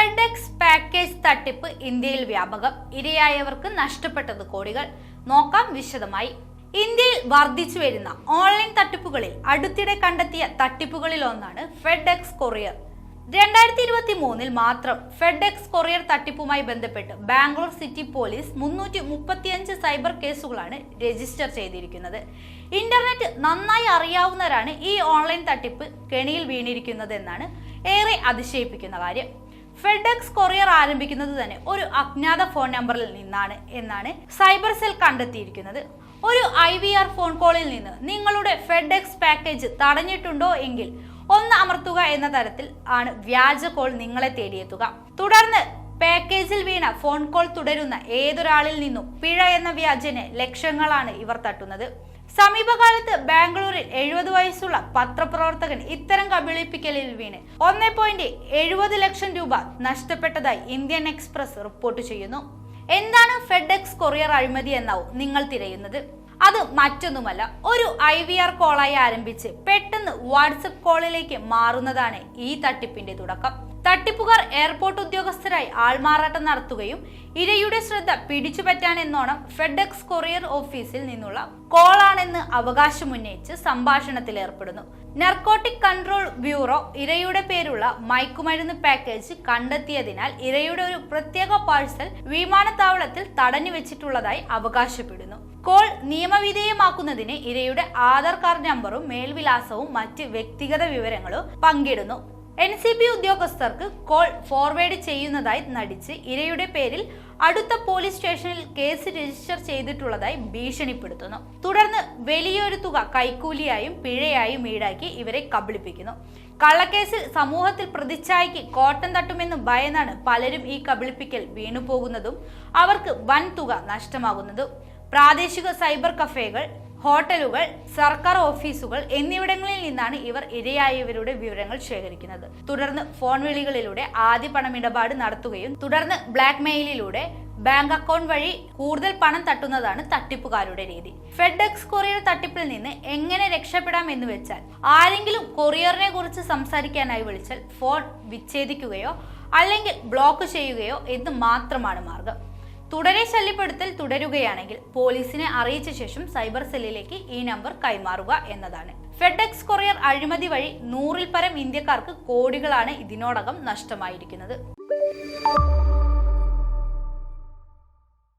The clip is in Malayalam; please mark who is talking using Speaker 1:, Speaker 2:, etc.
Speaker 1: ഫെഡെക്സ് പാക്കേജ് തട്ടിപ്പ് ഇന്ത്യയിൽ വ്യാപകം. ഇരയായവർക്ക് നഷ്ടപ്പെട്ടത് കോടികൾ. നോക്കാം വിശദമായി. ഇന്ത്യയിൽ വർദ്ധിച്ചു വരുന്ന ഓൺലൈൻ തട്ടിപ്പുകളിൽ അടുത്തിടെ കണ്ടെത്തിയ തട്ടിപ്പുകളിൽ ഒന്നാണ് ഫെഡെക്സ് കൊറിയർ രണ്ടായിരത്തി ഇരുപത്തി മൂന്നിൽ മാത്രം ഫെഡെക്സ് കൊറിയർ തട്ടിപ്പുമായി ബന്ധപ്പെട്ട് ബാംഗ്ലൂർ സിറ്റി പോലീസ് മുന്നൂറ്റി മുപ്പത്തിയഞ്ച് സൈബർ കേസുകളാണ് രജിസ്റ്റർ ചെയ്തിരിക്കുന്നത്. ഇന്റർനെറ്റ് നന്നായി അറിയാവുന്നവരാണ് ഈ ഓൺലൈൻ തട്ടിപ്പ് കെണിയിൽ വീണിരിക്കുന്നത് എന്നാണ് ഏറെ അതിശയിപ്പിക്കുന്ന കാര്യം. ഫെഡെക്സ് കൊറിയർ ആരംഭിക്കുന്നത് തന്നെ ഒരു അജ്ഞാത ഫോൺ നമ്പറിൽ നിന്നാണ് എന്നാണ് സൈബർ സെൽ കണ്ടെത്തിയിരിക്കുന്നത്. ഒരു ഐ വി ആർ ഫോൺ കോളിൽ നിന്ന് നിങ്ങളുടെ ഫെഡെക്സ് പാക്കേജ് തടഞ്ഞിട്ടുണ്ടോ എങ്കിൽ ഒന്ന് അമർത്തുക എന്ന തരത്തിൽ ആണ് വ്യാജ കോൾ നിങ്ങളെ തേടിയെത്തുക. തുടർന്ന് പാക്കേജിൽ വീണ ഫോൺ കോൾ തുടരുന്ന ഏതൊരാളിൽ നിന്നും പിഴ എന്ന വ്യാജന് ലക്ഷങ്ങളാണ് ഇവർ തട്ടുന്നത്. സമീപകാലത്ത് ബാംഗ്ലൂരിൽ എഴുപത് വയസ്സുള്ള പത്രപ്രവർത്തകൻ ഇത്തരം കബളിപ്പിക്കലിൽ വീണ്. ഒന്നേ പോയിന്റ് എഴുപത് ലക്ഷം രൂപ നഷ്ടപ്പെട്ടതായി ഇന്ത്യൻ എക്സ്പ്രസ് റിപ്പോർട്ട് ചെയ്യുന്നു. എന്താണ് ഫെഡ് എക്സ് കൊറിയർ അഴിമതി എന്നാവും നിങ്ങൾ തിരയുന്നത്? അത് മറ്റൊന്നുമല്ല ഒരു ഐ വി ആർ കോളായി ആരംഭിച്ച് പെട്ടെന്ന് വാട്സപ്പ് കോളിലേക്ക് മാറുന്നതാണ് ഈ തട്ടിപ്പിന്റെ തുടക്കം. തട്ടിപ്പുകാർ എയർപോർട്ട് ഉദ്യോഗസ്ഥരായി ആൾമാറാട്ടം നടത്തുകയും ഇരയുടെ ശ്രദ്ധ പിടിച്ചുപറ്റാനെന്നോണം ഫെഡക്സ് കൊറിയർ ഓഫീസിൽ നിന്നുള്ള കോളാണെന്ന് അവകാശമുന്നയിച്ച് സംഭാഷണത്തിൽ ഏർപ്പെടുന്നു നർക്കോട്ടിക് കൺട്രോൾ ബ്യൂറോ ഇരയുടെ പേരുള്ള മയക്കുമരുന്ന് പാക്കേജ് കണ്ടെത്തിയതിനാൽ ഇരയുടെ ഒരു പ്രത്യേക പാഴ്സൽ വിമാനത്താവളത്തിൽ തടഞ്ഞു വെച്ചിട്ടുള്ളതായി അവകാശപ്പെടുന്നു. കോൾ നിയമവിധേയമാക്കുന്നതിന് ഇരയുടെ ആധാർ കാർഡ് നമ്പറും മേൽവിലാസവും മറ്റ് വ്യക്തിഗത വിവരങ്ങളും പങ്കിടുന്നു. എൻ സി ബി ഉദ്യോഗസ്ഥർക്ക് കോൾ ഫോർവേഡ് ചെയ്യുന്നതായി നടിച്ച് ഇരയുടെ പേരിൽ അടുത്ത പോലീസ് സ്റ്റേഷനിൽ കേസ് രജിസ്റ്റർ ചെയ്തിട്ടുള്ളതായി ഭീഷണിപ്പെടുത്തുന്നു. തുടർന്ന് വലിയൊരു തുക കൈക്കൂലിയായും പിഴയായും ഈടാക്കി ഇവരെ കബളിപ്പിക്കുന്നു. കള്ളക്കേസിൽ സമൂഹത്തിൽ പ്രതിച്ഛായയ്ക്ക് കോട്ടം തട്ടുമെന്ന് ഭയന്നാണ് പലരും ഈ കബളിപ്പിക്കൽ വീണുപോകുന്നതും അവർക്ക് വൻ തുക നഷ്ടമാകുന്നതും. പ്രാദേശിക സൈബർ കഫേകൾ ഹോട്ടലുകൾ സർക്കാർ ഓഫീസുകൾ എന്നിവിടങ്ങളിൽ നിന്നാണ് ഇവർ ഇരയായവരുടെ വിവരങ്ങൾ ശേഖരിക്കുന്നത്. തുടർന്ന് ഫോൺ വിളികളിലൂടെ ആദ്യ പണമിടപാട് നടത്തുകയും തുടർന്ന് ബ്ലാക്ക് മെയിലിലൂടെ ബാങ്ക് അക്കൗണ്ട് വഴി കൂടുതൽ പണം തട്ടുന്നതാണ് തട്ടിപ്പുകാരുടെ രീതി. ഫെഡ് എക്സ് കൊറിയർ തട്ടിപ്പിൽ നിന്ന് എങ്ങനെ രക്ഷപ്പെടാം എന്ന് വെച്ചാൽ ആരെങ്കിലും കൊറിയറിനെ കുറിച്ച് സംസാരിക്കാനായി വിളിച്ചാൽ ഫോൺ വിച്ഛേദിക്കുകയോ അല്ലെങ്കിൽ ബ്ലോക്ക് ചെയ്യുകയോ എന്ന് മാത്രമാണ് മാർഗം? തുടരെ ശല്യപ്പെടുത്തൽ തുടരുകയാണെങ്കിൽ പോലീസിനെ അറിയിച്ച ശേഷം സൈബർ സെല്ലിലേക്ക് ഈ നമ്പർ കൈമാറുക എന്നതാണ്. ഫെഡെക്സ് കൊറിയർ അഴിമതി വഴി നൂറിൽ പരം ഇന്ത്യക്കാർക്ക് കോടികളാണ് ഇതിനോടകം നഷ്ടമായിരിക്കുന്നത്.